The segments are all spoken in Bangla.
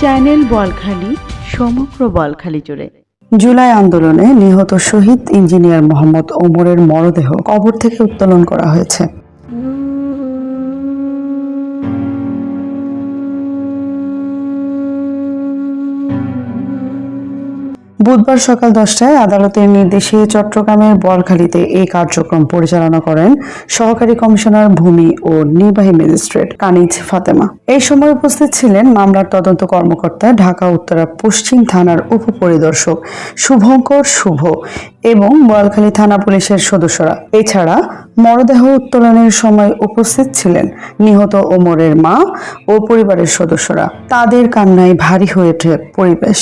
চ্যানেল বলখালি, সমগ্র বলখালি জুড়ে। জুলাই আন্দোলনে নিহত শহীদ ইঞ্জিনিয়ার মোহাম্মদ ওমরের মরদেহ কবর থেকে উত্তোলন করা হয়েছে। বুধবার সকাল দশটায় আদালতের নির্দেশে চট্টগ্রামের বলখালীতে এই কার্যক্রম পরিচালনা করেন সহকারী কমিশনার ভূমি ও নির্বাহী ম্যাজিস্ট্রেট কানিজ ফাতেমা। এই সময় উপস্থিত ছিলেন মামলার তদন্ত কর্মকর্তা, ঢাকা, উত্তরা, পশ্চিম থানার উপপরিদর্শক শুভঙ্কর শুভ এবং বোয়ালখালী থানা পুলিশের সদস্যরা। এছাড়া মরদেহ উত্তোলনের সময় উপস্থিত ছিলেন নিহত ওমরের মা ও পরিবারের সদস্যরা। তাদের কান্নায় ভারী হয়ে ওঠে পরিবেশ।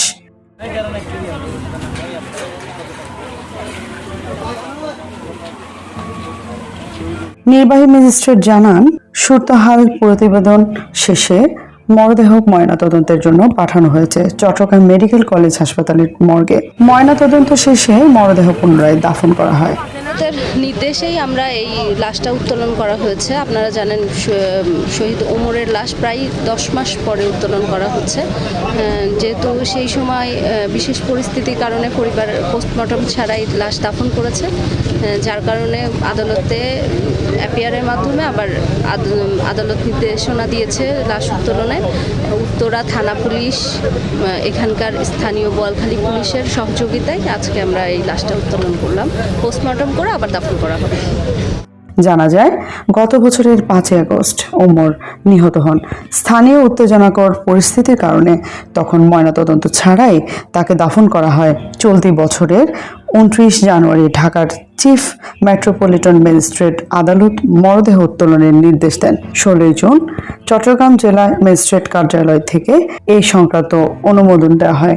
নির্বাহী ম্যাজিস্ট্রেট জানান, সুরতহাল প্রতিবেদন শেষে মরদেহ ময়নাতদন্তের জন্য পাঠানো হয়েছে। চট্টগ্রাম মেডিকেল কলেজ হাসপাতালের মর্গে ময়নাতদন্ত শেষে মরদেহ পুনরায় দাফন করা হয়। আদালতের নির্দেশেই আমরা এই লাশটা উত্তোলন করা হয়েছে। আপনারা জানেন শহীদ ওমরের লাশ প্রায় দশ মাস পরে উত্তোলন করা হচ্ছে। যেহেতু সেই সময় বিশেষ পরিস্থিতির কারণে পরিবার পোস্টমর্টম ছাড়াই লাশ দাফন করেছে। যার কারণে আদালতে অ্যাপিয়ারের মাধ্যমে আবার আদ- আদালত নির্দেশনা দিয়েছে লাশ উত্তোলনে। উত্তরা থানা পুলিশ এখানকার স্থানীয় বোয়ালখালী পুলিশের সহযোগিতায় আজকে আমরা এই লাশটা উত্তোলন করলাম। পোস্টমর্টম করে আবার দাফন করা হবে। জানা যায়, গত বছরের পাঁচই আগস্ট ওমর নিহত হন। স্থানীয় উত্তেজনাকর পরিস্থিতির কারণে তখন ময়নাতদন্ত ছাড়াই তাকে দাফন করা হয়। চলতি বছরের উনত্রিশ জানুয়ারি ঢাকার চিফ মেট্রোপলিটন ম্যাজিস্ট্রেট আদালত মরদেহ উত্তোলনের নির্দেশ দেন। ষোলোই জুন চট্টগ্রাম জেলা ম্যাজিস্ট্রেট কার্যালয় থেকে এই সংক্রান্ত অনুমোদন দেওয়া হয়।